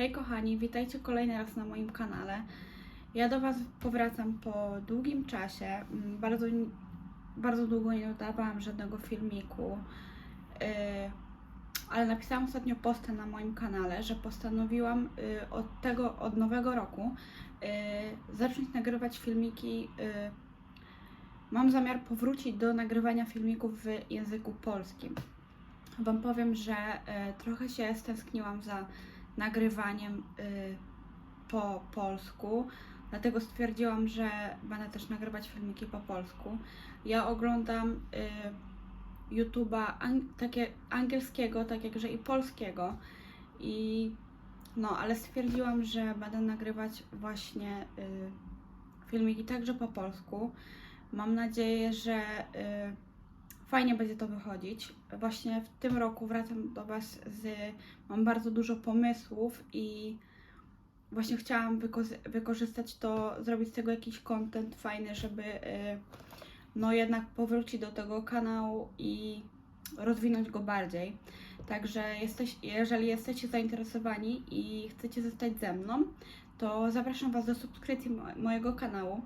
Hej kochani, witajcie kolejny raz na moim kanale. Ja do Was powracam po długim czasie. Mm, Bardzo, bardzo długo nie dodawałam żadnego filmiku, yy, ale napisałam ostatnio postę na moim kanale, że postanowiłam yy, od tego, od nowego roku yy, zacząć nagrywać filmiki. Mam zamiar powrócić do nagrywania filmików w języku polskim. Wam powiem, że trochę się stęskniłam za nagrywaniem y, po polsku, dlatego stwierdziłam, że będę też nagrywać filmiki po polsku. Ja oglądam y, YouTube'a ang- takie angielskiego, tak jakże i polskiego. I no, ale stwierdziłam, że będę nagrywać właśnie y, filmiki także po polsku. Mam nadzieję, że y, fajnie będzie to wychodzić. Właśnie w tym roku wracam do Was z. Mam bardzo dużo pomysłów i właśnie chciałam wyko- wykorzystać to, zrobić z tego jakiś content fajny, żeby y, no jednak powrócić do tego kanału i rozwinąć go bardziej. Także jesteś, jeżeli jesteście zainteresowani i chcecie zostać ze mną, to zapraszam Was do subskrypcji mo- mojego kanału.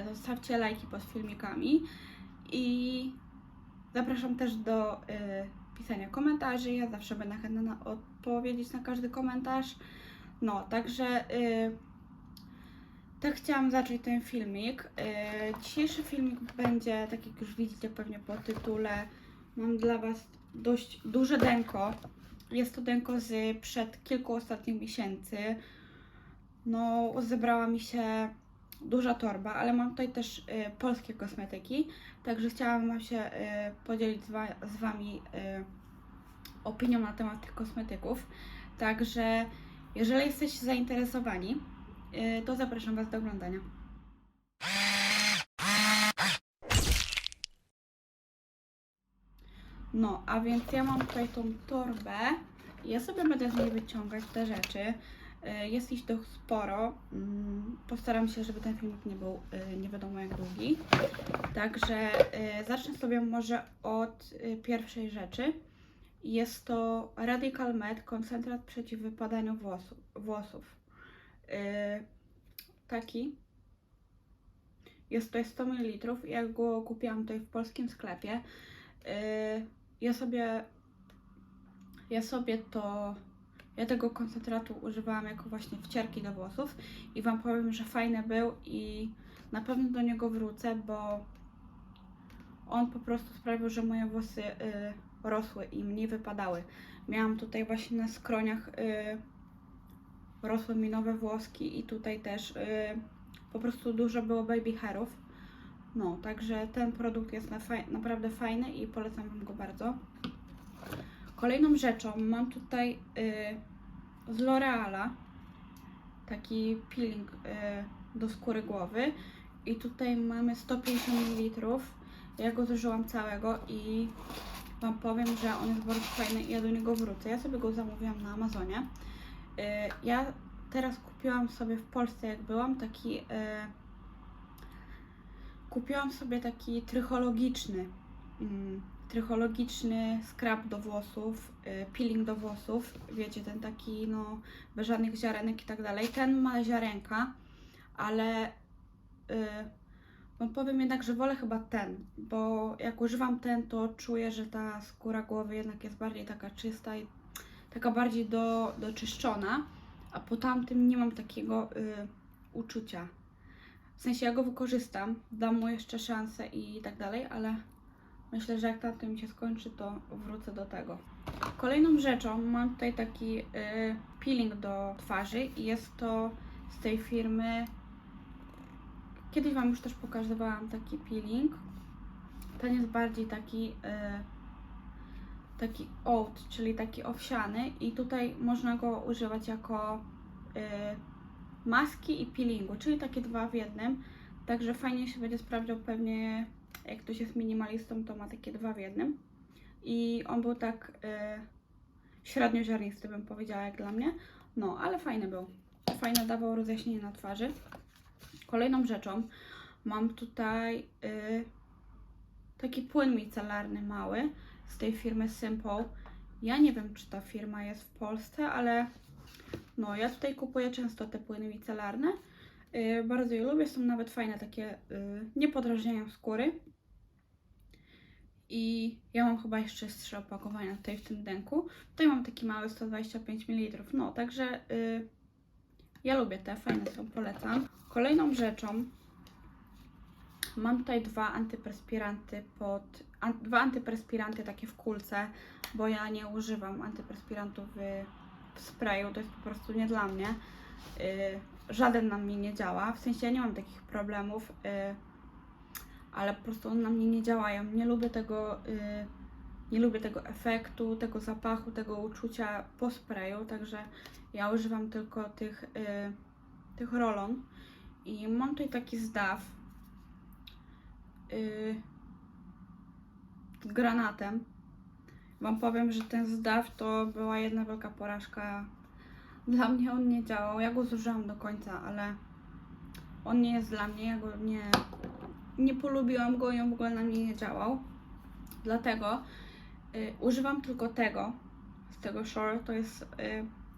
Y, Zostawcie lajki pod filmikami i zapraszam też do y, pisania komentarzy. Ja zawsze będę chętna na odpowiedzieć na każdy komentarz. No, także y, tak chciałam zacząć ten filmik. Y, dzisiejszy filmik będzie, tak jak już widzicie pewnie po tytule, mam dla Was dość duże denko. Jest to denko z przed kilku ostatnich miesięcy. No, zebrała mi się duża torba, ale mam tutaj też y, polskie kosmetyki, także chciałam się y, podzielić z, wa- z Wami y, opinią na temat tych kosmetyków. Także jeżeli jesteście zainteresowani, y, to zapraszam Was do oglądania. No, a więc ja mam tutaj tą torbę. Ja sobie będę z niej wyciągać te rzeczy. Y, Jest ich dość sporo. Mm, Postaram się, żeby ten filmik nie był y, nie wiadomo jak długi. Także y, zacznę sobie może od pierwszej rzeczy. Jest to Radical Med koncentrat przeciw wypadaniu włosów. Taki. Jest to 100 ml. Ja go kupiłam tutaj w polskim sklepie. Ja sobie ja sobie to ja tego koncentratu używałam jako właśnie wcierki do włosów i Wam powiem, że fajny był i na pewno do niego wrócę, bo on po prostu sprawił, że moje włosy y, rosły i mniej wypadały. Miałam tutaj właśnie na skroniach y, rosły mi nowe włoski i tutaj też y, po prostu dużo było baby hairów. No, także ten produkt jest na faj- naprawdę fajny i polecam Wam go bardzo. Kolejną rzeczą mam tutaj y, z L'Oreala taki peeling y, do skóry głowy i tutaj mamy 150 ml. Ja go zużyłam całego i Wam powiem, że on jest bardzo fajny i ja do niego wrócę. Ja sobie go zamówiłam na Amazonie. Y, ja teraz kupiłam sobie w Polsce, jak byłam, taki. Kupiłam sobie taki trychologiczny. mm, trychologiczny scrub do włosów, y, peeling do włosów, wiecie, ten taki, no, bez żadnych ziarenek i tak dalej. Ten ma ziarenka, ale y, no powiem jednak, że wolę chyba ten, bo jak używam ten, to czuję, że ta skóra głowy jednak jest bardziej taka czysta i taka bardziej do, doczyszczona, a po tamtym nie mam takiego y, uczucia. W sensie ja go wykorzystam, dam mu jeszcze szansę i tak dalej, ale myślę, że jak tamten mi się skończy, to wrócę do tego. Kolejną rzeczą mam tutaj taki y, peeling do twarzy i jest to z tej firmy. Kiedyś Wam już też pokazywałam taki peeling. Ten jest bardziej taki y, taki oat, czyli taki owsiany i tutaj można go używać jako y, maski i peelingu, czyli takie dwa w jednym. Także fajnie się będzie sprawdzał pewnie jak ktoś jest minimalistą, to ma takie dwa w jednym. I on był tak y, średnio ziarnisty, bym powiedziała, jak dla mnie. No, ale fajny był. Fajne dawał rozjaśnienie na twarzy. Kolejną rzeczą mam tutaj y, taki płyn micelarny mały z tej firmy Simple. Ja nie wiem, czy ta firma jest w Polsce, ale No, ja tutaj kupuję często te płyny micelarne. Yy, bardzo je lubię, są nawet fajne takie, yy, nie podrażniają skóry. I ja mam chyba jeszcze trzy opakowania tutaj w tym denku. Tutaj mam taki mały 125 ml. No, także yy, ja lubię te, fajne są, polecam. Kolejną rzeczą mam tutaj dwa antyperspiranty pod. An, dwa antyperspiranty takie w kulce, bo ja nie używam antyperspirantów w, w sprayu, to jest po prostu nie dla mnie. Yy, żaden na mnie nie działa, w sensie ja nie mam takich problemów, yy, ale po prostu one na mnie nie działają. Nie lubię tego, yy, nie lubię tego efektu, tego zapachu, tego uczucia po sprayu, także ja używam tylko tych, yy, tych rolon. I mam tutaj taki zdaw yy, z granatem. Wam powiem, że ten zdaw to była jedna wielka porażka. Dla mnie on nie działał. Ja go zużyłam do końca, ale on nie jest dla mnie. Ja go nie, nie polubiłam go i on w ogóle na mnie nie działał. Dlatego y, używam tylko tego, z tego Shore. To jest y,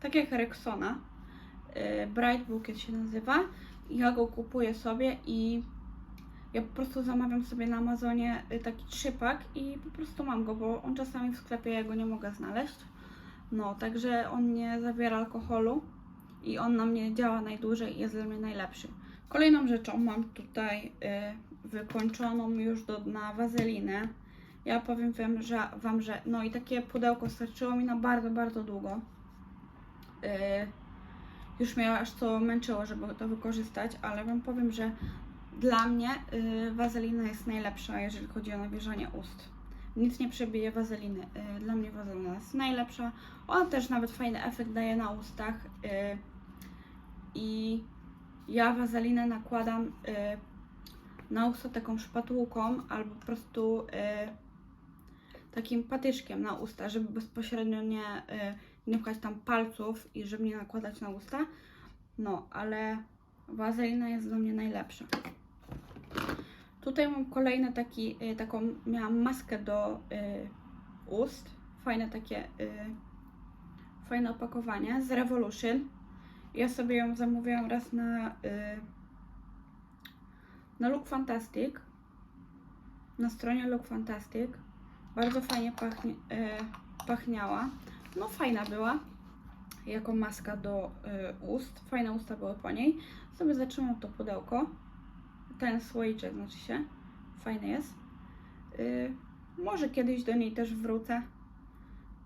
tak jak Rexona. Y, Bright Bouquet się nazywa. Ja go kupuję sobie i ja po prostu zamawiam sobie na Amazonie y, taki trzypak i po prostu mam go, bo on czasami w sklepie ja go nie mogę znaleźć. No, także on nie zawiera alkoholu i on na mnie działa najdłużej i jest dla mnie najlepszy. Kolejną rzeczą mam tutaj y, wykończoną już do dna wazelinę. Ja powiem wam że, wam, że no i takie pudełko starczyło mi na bardzo, bardzo długo. Y, już mnie aż to męczyło, żeby to wykorzystać, ale wam powiem, że dla mnie y, wazelina jest najlepsza, jeżeli chodzi o nawilżanie ust. Nic nie przebije wazeliny. Y, dla mnie wazelina jest najlepsza. Ona też nawet fajny efekt daje na ustach. Y, I ja wazelinę nakładam y, na usta taką szpatułką albo po prostu takim patyczkiem na usta, żeby bezpośrednio nie, nie pchać tam palców i żeby nie nakładać na usta. No, ale wazelina jest dla mnie najlepsza. Tutaj mam kolejny taki, y, taką, miałam maskę do y, ust. Fajne takie, y, fajne opakowanie z Revolution. Ja sobie ją zamówiłam raz na, na Look Fantastic. Na stronie Look Fantastic. Bardzo fajnie pachnie, pachniała. No fajna była. Jako maska do y, ust. Fajne usta były po niej. Sobie zatrzymam to pudełko ten słoiczek, znaczy się. Fajny jest. Yy, może kiedyś do niej też wrócę.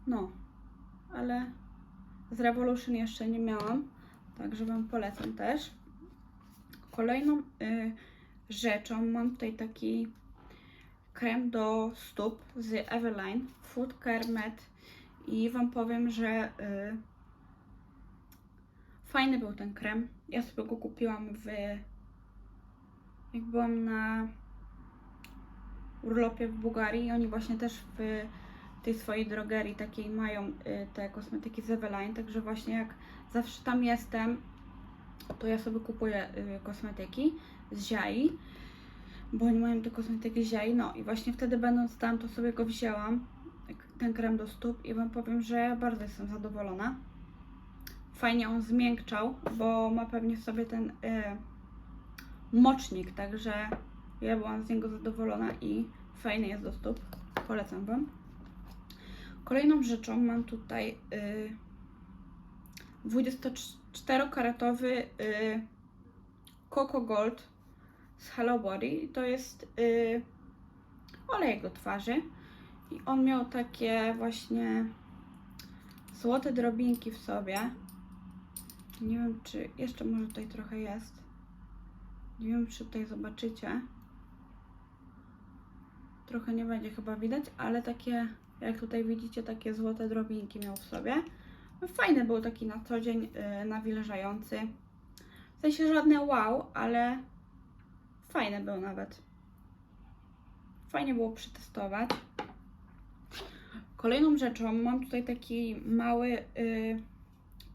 No, ale z Revolution jeszcze nie miałam, także Wam polecam też. Kolejną yy, rzeczą mam tutaj taki krem do stóp z Eveline Food Care i Wam powiem, że yy, fajny był ten krem. Ja sobie go kupiłam w jak byłam na urlopie w Bułgarii i oni właśnie też w tej swojej drogerii takiej mają y, te kosmetyki z Eveline, także właśnie jak zawsze tam jestem, to ja sobie kupuję y, kosmetyki z Ziai, bo oni mają te kosmetyki z Ziai, no i właśnie wtedy będąc tam, to sobie go wzięłam, ten krem do stóp i Wam powiem, że bardzo jestem zadowolona. Fajnie on zmiękczał, bo ma pewnie w sobie ten... Y, mocznik, także ja byłam z niego zadowolona i fajny jest do stóp. Polecam Wam. Kolejną rzeczą mam tutaj y, 24-karatowy y, Coco Gold z Hello Body. To jest y, olejek do twarzy i on miał takie właśnie złote drobinki w sobie. Nie wiem, czy jeszcze może tutaj trochę jest. Nie wiem, czy tutaj zobaczycie. Trochę nie będzie chyba widać, ale takie, jak tutaj widzicie, takie złote drobinki miał w sobie. No, fajny był taki na co dzień yy, nawilżający. W sensie żadne wow, ale fajny był nawet. Fajnie było przetestować. Kolejną rzeczą mam tutaj taki mały yy,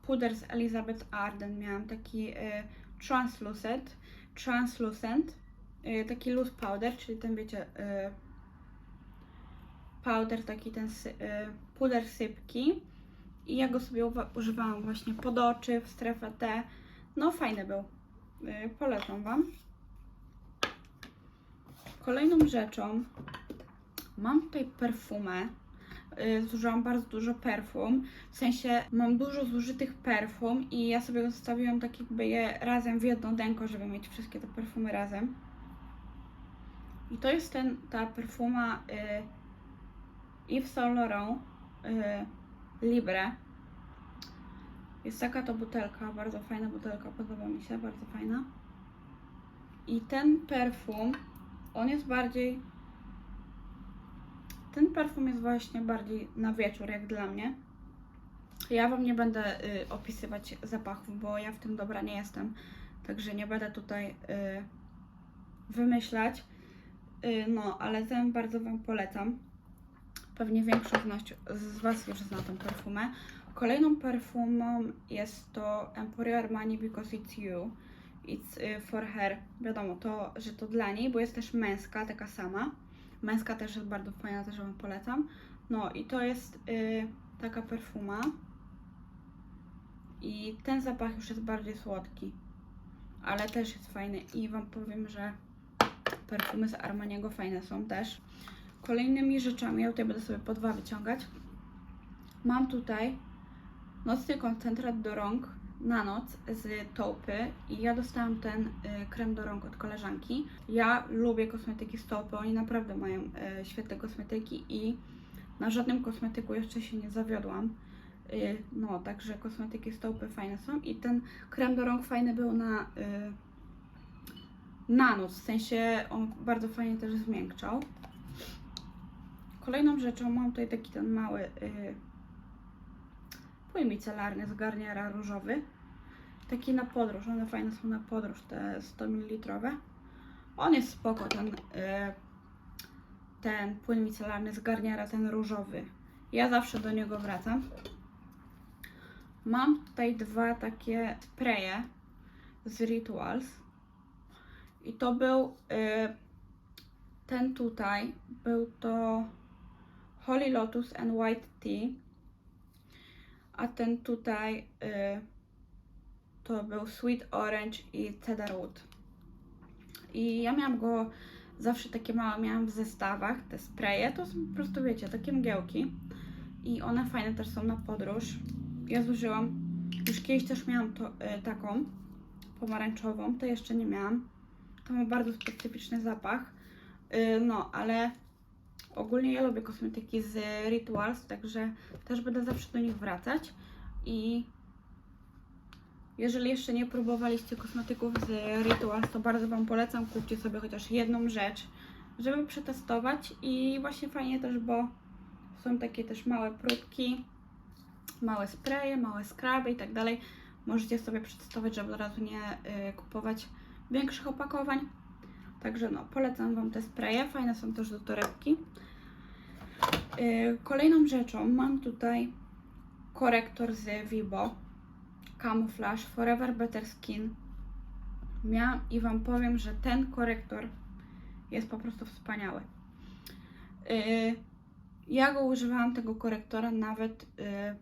puder z Elizabeth Arden. Miałam taki yy, translucent translucent, y, taki loose powder, czyli ten wiecie, y, powder taki ten y, puder sypki I ja go sobie używałam właśnie pod oczy, w strefę T. No fajny był. Polecam Wam. Kolejną rzeczą mam tutaj perfumę. Yy, zużyłam bardzo dużo perfum. W sensie mam dużo zużytych perfum i ja sobie zostawiłam tak jakby je razem w jedno denko, żeby mieć wszystkie te perfumy razem. I to jest ten, ta perfuma y, Yves Saint Laurent y, Libre. Jest taka to butelka, bardzo fajna butelka, podoba mi się, bardzo fajna. I ten perfum, on jest bardziej. Ten perfum jest właśnie bardziej na wieczór, jak dla mnie. Ja Wam nie będę y, opisywać zapachów, bo ja w tym dobra nie jestem. Także nie będę tutaj y, wymyślać. Y, no, ale ten bardzo Wam polecam. Pewnie większość z Was już zna tą perfumę. Kolejną perfumą jest to Emporio Armani Because It's You. It's y, for her. Wiadomo, to, że to dla niej, bo jest też męska, taka sama. Męska też jest bardzo fajna, też Wam polecam. No i to jest y, taka perfuma. I ten zapach już jest bardziej słodki. Ale też jest fajny. I Wam powiem, że perfumy z Armaniego fajne są też. Kolejnymi rzeczami, ja tutaj będę sobie po dwa wyciągać. Mam tutaj nocny koncentrat do rąk na noc z Taupy i ja dostałam ten y, krem do rąk od koleżanki. Ja lubię kosmetyki z Taupy, oni naprawdę mają y, świetne kosmetyki i na żadnym kosmetyku jeszcze się nie zawiodłam. Y, no, także kosmetyki z Taupy fajne są i ten krem do rąk fajny był na y, na noc, w sensie on bardzo fajnie też zmiękczał. Kolejną rzeczą mam tutaj taki ten mały yy, płyn micelarny z Garniera różowy. Taki na podróż, one fajne są na podróż, te 100 ml. On jest spoko, ten, yy, ten płyn micelarny z Garniera, ten różowy. Ja zawsze do niego wracam. Mam tutaj dwa takie spraye z Rituals. I to był y, ten tutaj, był to Holy Lotus and White Tea, a ten tutaj y, to był Sweet Orange i Cedarwood. I ja miałam go zawsze takie małe, miałam w zestawach, te spraye, to są po prostu wiecie, takie mgiełki. I one fajne też są na podróż. Ja zużyłam, już kiedyś też miałam to, y, taką pomarańczową, to jeszcze nie miałam. To ma bardzo specyficzny zapach. Yy, No, ale ogólnie ja lubię kosmetyki z Rituals, także też będę zawsze do nich wracać. I jeżeli jeszcze nie próbowaliście kosmetyków z Rituals, to bardzo Wam polecam. Kupcie sobie chociaż jedną rzecz, żeby przetestować. I właśnie fajnie też, bo są takie też małe próbki, małe spraye, małe skraby i tak dalej. Możecie sobie przetestować, żeby od razu nie y, kupować większych opakowań. Także no, polecam Wam te spraye. Fajne są też do torebki. Yy, Kolejną rzeczą mam tutaj korektor z Vibo Camouflage Forever Better Skin. Miałam i Wam powiem, że ten korektor jest po prostu wspaniały. Yy, Ja go używałam tego korektora nawet yy,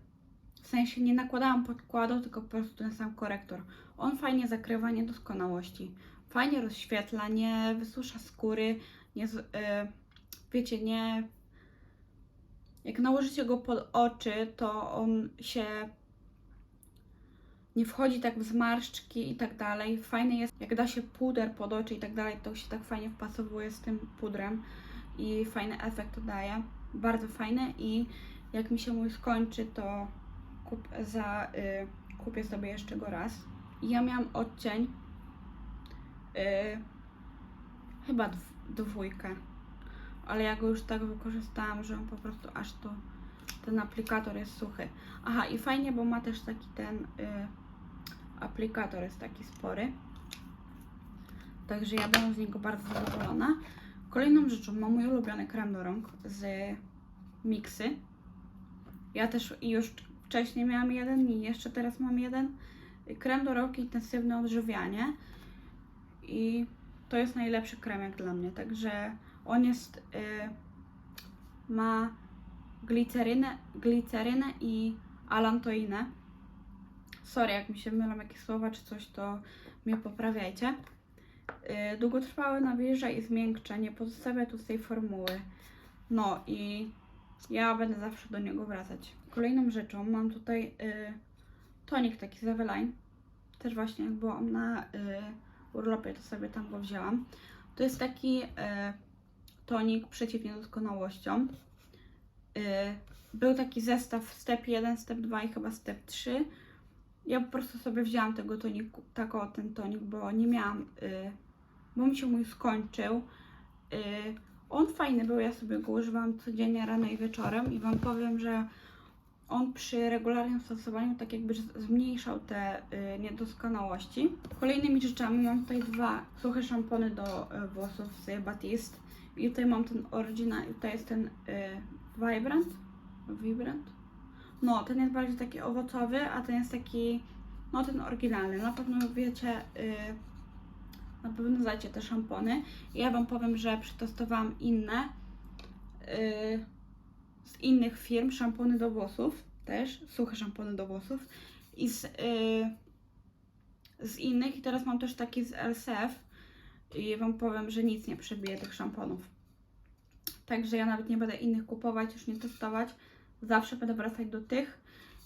w sensie nie nakładałam podkładu, tylko po prostu ten sam korektor. On fajnie zakrywa niedoskonałości, fajnie rozświetla, nie wysusza skóry, nie, y, wiecie, nie. Jak nałożycie go pod oczy, to on się nie wchodzi tak w zmarszczki i tak dalej. Fajny jest, jak da się puder pod oczy i tak dalej, to się tak fajnie wpasowuje z tym pudrem i fajny efekt to daje. Bardzo fajny i jak mi się mój skończy, to kup, za, y, kupię sobie jeszcze go raz. Ja miałam odcień y, chyba dw, dwójkę, ale ja go już tak wykorzystałam, że on po prostu aż to ten aplikator jest suchy. Aha, i fajnie, bo ma też taki ten y, aplikator jest taki spory. Także ja byłam z niego bardzo zadowolona. Kolejną rzeczą mam mój ulubiony krem do rąk z Mixy. Ja też już wcześniej miałam jeden i jeszcze teraz mam jeden. Krem do rąk intensywne odżywianie. I to jest najlepszy krem jak dla mnie. Także on jest. Y, ma glicerynę, glicerynę i Alantoinę. Sorry, jak mi się mylą jakieś słowa czy coś, to mnie poprawiajcie. Yy, długotrwałe nawilża i zmiękcza, nie pozostawia tu z tej formuły. No i ja będę zawsze do niego wracać. Kolejną rzeczą mam tutaj yy, tonik taki z Eveline. Też właśnie jak byłam na yy, urlopie, to sobie tam go wzięłam. To jest taki yy, tonik przeciw niedoskonałościom. Yy, był taki zestaw step 1, step 2 i chyba step 3. Ja po prostu sobie wzięłam tego toniku, tak o ten tonik, bo nie miałam, yy, bo mi się mój skończył. Yy, on fajny był, ja sobie go używam codziennie rano i wieczorem i Wam powiem, że on przy regularnym stosowaniu tak jakby zmniejszał te y, niedoskonałości. Kolejnymi rzeczami mam tutaj dwa suche szampony do y, włosów z Batiste. I tutaj mam ten oryginal, i tutaj jest ten y, Vibrant. Vibrant? No, ten jest bardziej taki owocowy, a ten jest taki, no ten oryginalny. Na pewno wiecie, y, na pewno znacie te szampony. Ja Wam powiem, że przetestowałam inne y, z innych firm, szampony do włosów też, suche szampony do włosów i z, y, z innych i teraz mam też taki z LCF i Wam powiem, że nic nie przebije tych szamponów. Także ja nawet nie będę innych kupować, już nie testować. Zawsze będę wracać do tych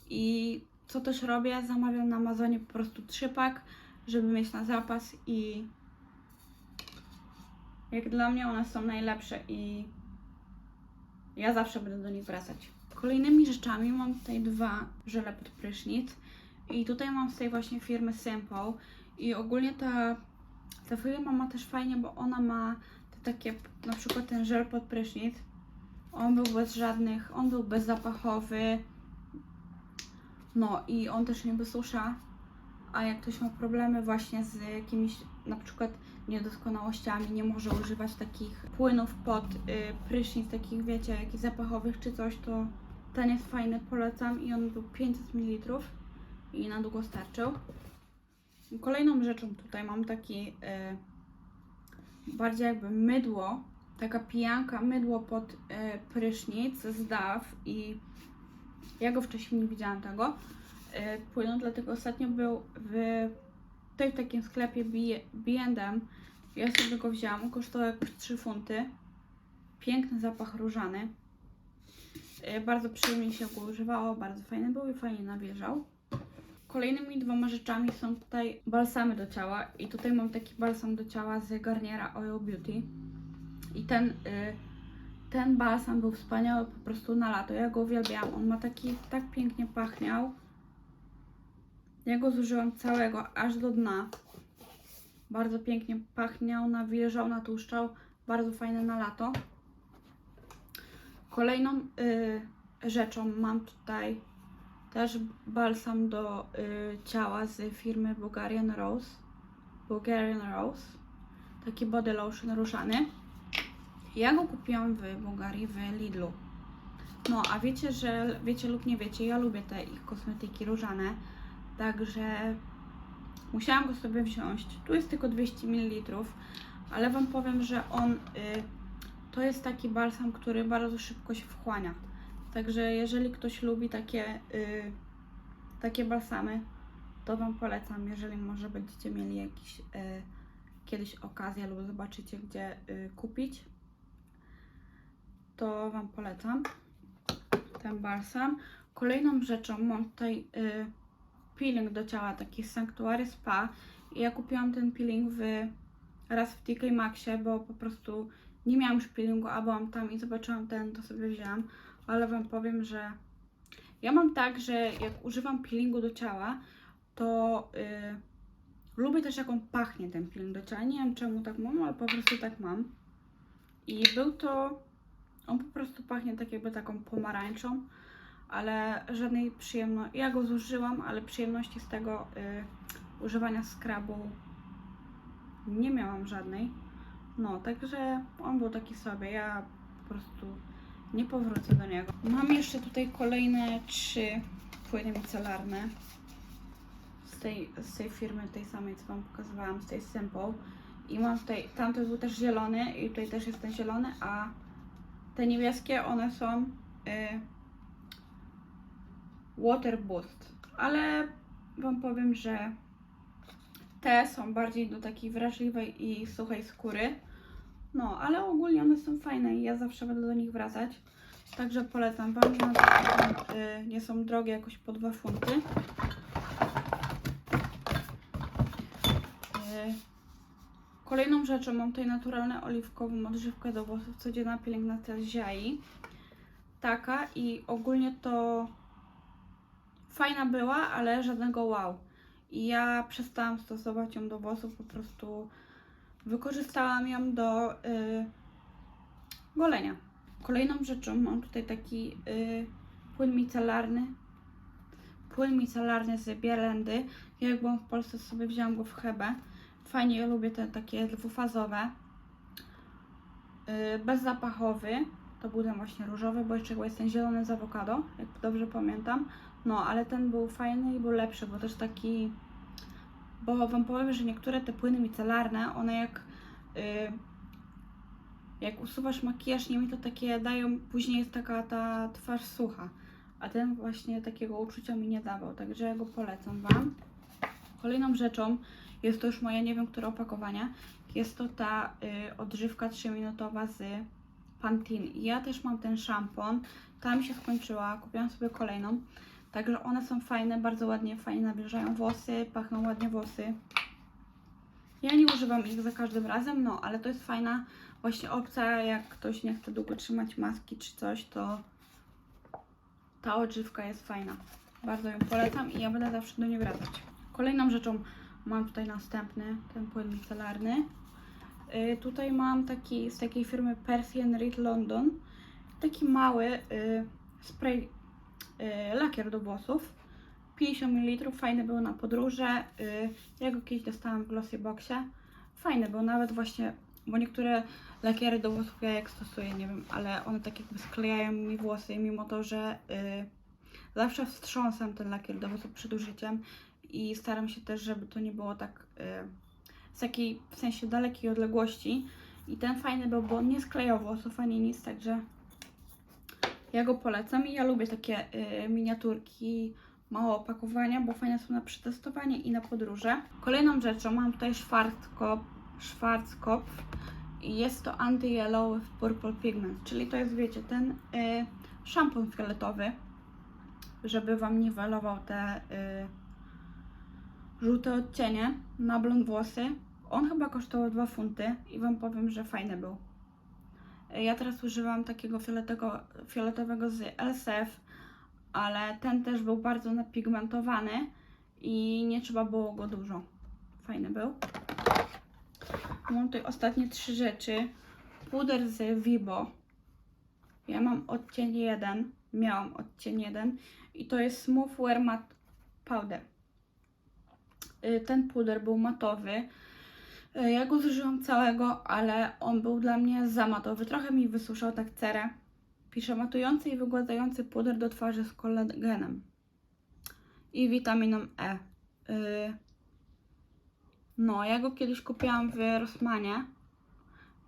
i co też robię, zamawiam na Amazonie po prostu trzypak, żeby mieć na zapas i jak dla mnie one są najlepsze i ja zawsze będę do nich wracać. Kolejnymi rzeczami mam tutaj dwa żele pod prysznic i tutaj mam z tej właśnie firmy Simple i ogólnie ta, ta firma ma też fajnie, bo ona ma te takie, na przykład ten żel pod prysznic, on był bez żadnych, on był bezzapachowy, no i on też nie wysusza, a jak ktoś ma problemy właśnie z jakimiś na przykład niedoskonałościami, nie może używać takich płynów pod y, prysznic, takich wiecie, jakichś zapachowych czy coś, to ten jest fajny, polecam. I on był 500 ml i na długo starczył. Kolejną rzeczą tutaj mam taki y, bardziej jakby mydło, taka pijanka, mydło pod y, prysznic z DAW i ja go wcześniej nie widziałam tego y, dlatego ostatnio był w tutaj w takim sklepie B&M. Ja sobie go wzięłam, kosztował jakoś 3 funty. Piękny zapach różany. Y, Bardzo przyjemnie się go używało, bardzo fajny był i fajnie nawilżał. Kolejnymi dwoma rzeczami są tutaj balsamy do ciała i tutaj mam taki balsam do ciała z Garniera Oil Beauty. I ten, y, ten balsam był wspaniały po prostu na lato. Ja go uwielbiałam. On ma taki, tak pięknie pachniał. Ja go zużyłam całego, aż do dna. Bardzo pięknie pachniał, nawilżał, natłuszczał. Bardzo fajny na lato. Kolejną y, rzeczą mam tutaj też balsam do y, ciała z firmy Bulgarian Rose. Bulgarian Rose. Taki body lotion różany. Ja go kupiłam w Bułgarii, w Lidlu. No, a wiecie, że wiecie lub nie wiecie, ja lubię te ich kosmetyki różane. Także musiałam go sobie wziąć. Tu jest tylko 200 ml, ale Wam powiem, że on y, to jest taki balsam, który bardzo szybko się wchłania. Także jeżeli ktoś lubi takie, y, takie balsamy, to Wam polecam, jeżeli może będziecie mieli jakiś y, kiedyś okazję lub zobaczycie gdzie y, kupić, to Wam polecam ten balsam. Kolejną rzeczą mam tutaj y, peeling do ciała, taki Sanctuary Spa. I ja kupiłam ten peeling w, raz w TK Maxie, bo po prostu nie miałam już peelingu, a byłam tam i zobaczyłam ten, to sobie wzięłam. Ale Wam powiem, że ja mam tak, że jak używam peelingu do ciała, to y, lubię też jak on pachnie ten peeling do ciała. Nie wiem czemu tak mam, ale po prostu tak mam. I był to, on po prostu pachnie tak jakby taką pomarańczą ale żadnej przyjemności. Ja go zużyłam, ale przyjemności z tego y, używania skrabu nie miałam żadnej. No, także on był taki sobie. Ja po prostu nie powrócę do niego. Mam jeszcze tutaj kolejne trzy płyny micelarne z tej, z tej firmy, tej samej, co Wam pokazywałam, z tej Simple. I mam tutaj, tamten był też zielony i tutaj też jest ten zielony, a te niebieskie, one są y, Water Boost, ale Wam powiem, że te są bardziej do takiej wrażliwej i suchej skóry. No, ale ogólnie one są fajne i ja zawsze będę do nich wracać. Także polecam Wam, że y, nie są drogie jakoś po 2 funty. Y, Kolejną rzeczą mam tutaj naturalną oliwkową odżywkę do włosów, codzienna pielęgnacja z ziai. Taka i ogólnie to fajna była, ale żadnego wow. I ja przestałam stosować ją do włosów, po prostu wykorzystałam ją do y, golenia. Kolejną rzeczą mam tutaj taki y, płyn micelarny. Płyn micelarny z Bielendy. Ja jak byłam w Polsce sobie wzięłam go w Hebę. Fajnie, lubię te takie dwufazowe. Y, bezzapachowy. To był ten właśnie różowy, bo jeszcze jest ten zielony z awokado, jak dobrze pamiętam. No, ale ten był fajny i był lepszy, bo też taki... Bo Wam powiem, że niektóre te płyny micelarne, one jak... Y, jak usuwasz makijaż nimi, to takie dają, później jest taka ta twarz sucha. A ten właśnie takiego uczucia mi nie dawał, także ja go polecam Wam. Kolejną rzeczą jest to już moje, nie wiem, które opakowanie. Jest to ta y, odżywka 3-minutowa z Pantene. Ja też mam ten szampon. Ta mi się skończyła, kupiłam sobie kolejną. Także one są fajne, bardzo ładnie, fajnie nawilżają włosy, pachną ładnie włosy. Ja nie używam ich za każdym razem, no ale to jest fajna właśnie opcja, jak ktoś nie chce długo trzymać maski czy coś, to ta odżywka jest fajna. Bardzo ją polecam i ja będę zawsze do niej wracać. Kolejną rzeczą mam tutaj następny, ten płyn micelarny. Y, tutaj mam taki z takiej firmy Persian Reed London. Taki mały y, spray, y, lakier do włosów. 50 ml, fajny był na podróże. Ja go kiedyś dostałam w Glossy Boxie. Fajny był, nawet właśnie, bo niektóre lakiery do włosów ja jak stosuję, nie wiem, ale one tak jakby sklejają mi włosy, mimo to, że zawsze wstrząsam ten lakier do włosów przed użyciem i staram się też, żeby to nie było tak y, z takiej, w sensie dalekiej odległości. I ten fajny był, bo on nie sklejał włosów ani nic, także ja go polecam i ja lubię takie y, miniaturki, małe opakowania, bo fajne są na przetestowanie i na podróże. Kolejną rzeczą mam tutaj Schwarzkopf, Schwarzkopf i jest to Anti-Yellow with Purple Pigment, czyli to jest, wiecie, ten y, szampon fioletowy, żeby Wam niwelował te y, żółte odcienie na blond włosy. On chyba kosztował 2 funty i Wam powiem, że fajny był. Ja teraz używam takiego fioletowego, fioletowego z LSF, ale ten też był bardzo napigmentowany i nie trzeba było go dużo. Fajny był. Mam tutaj ostatnie trzy rzeczy. Puder z Vibo. Ja mam odcień 1. Miałam odcień 1 i to jest Smooth Wear Matte Powder. Y, Ten puder był matowy. Y, Ja go zużyłam całego, ale on był dla mnie za matowy. Trochę mi wysuszał tak cerę. Pisze matujący i wygładzający puder do twarzy z kolagenem i witaminą E. Y, No, ja go kiedyś kupiłam w Rossmanie.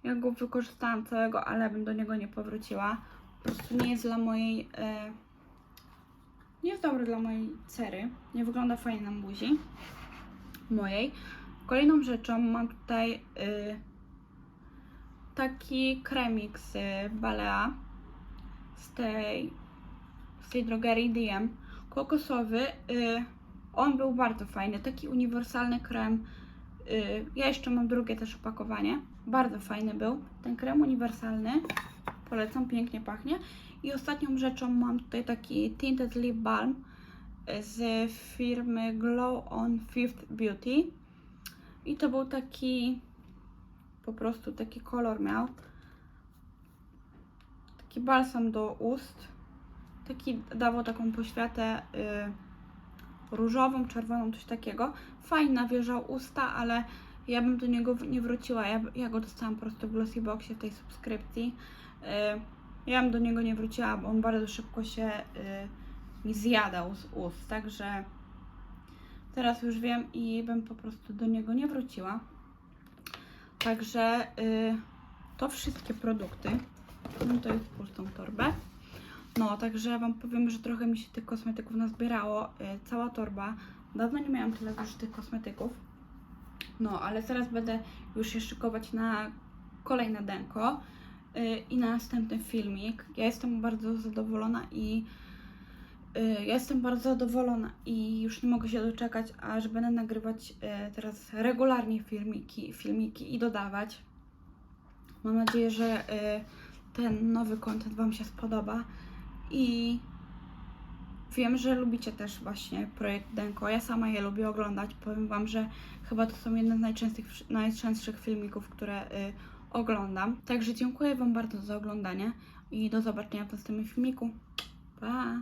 Ja go wykorzystałam całego, ale bym do niego nie powróciła. Po prostu nie jest dla mojej. Nie jest dobry dla mojej cery. Nie wygląda fajnie na buzi mojej. Kolejną rzeczą mam tutaj y, taki kremik z Balea z tej, z tej drogerii DM kokosowy. Y, on był bardzo fajny, taki uniwersalny krem. Y, ja jeszcze mam drugie też opakowanie. Bardzo fajny był ten krem uniwersalny. Polecam, pięknie pachnie. I ostatnią rzeczą mam tutaj taki Tinted Lip Balm z firmy Glow on Fifth Beauty. I to był taki, po prostu taki kolor miał. Taki balsam do ust. Taki dawał taką poświatę y, różową, czerwoną, coś takiego. Fajnie nawilżał usta, ale ja bym do niego nie wróciła. Ja, ja go dostałam po prostu w Glossy Boxie w tej subskrypcji. Y, ja bym do niego nie wróciła, bo on bardzo szybko się y, mi zjadał z ust. Także teraz już wiem i bym po prostu do niego nie wróciła. Także y, to wszystkie produkty. No to jest pustą torbę. No, także Wam powiem, że trochę mi się tych kosmetyków nazbierało. Y, cała torba. Dawno nie miałam tyle zużytych kosmetyków. No, ale teraz będę już się szykować na kolejne denko y, i na następny filmik. Ja jestem bardzo zadowolona i ja jestem bardzo zadowolona i już nie mogę się doczekać, aż będę nagrywać y, teraz regularnie filmiki, filmiki i dodawać. Mam nadzieję, że y, ten nowy content Wam się spodoba i wiem, że lubicie też właśnie projekt Denko. Ja sama je lubię oglądać. Powiem Wam, że chyba to są jedne z najczęstszych, najczęstszych filmików, które y, oglądam. Także dziękuję Wam bardzo za oglądanie i do zobaczenia w następnym filmiku. Pa!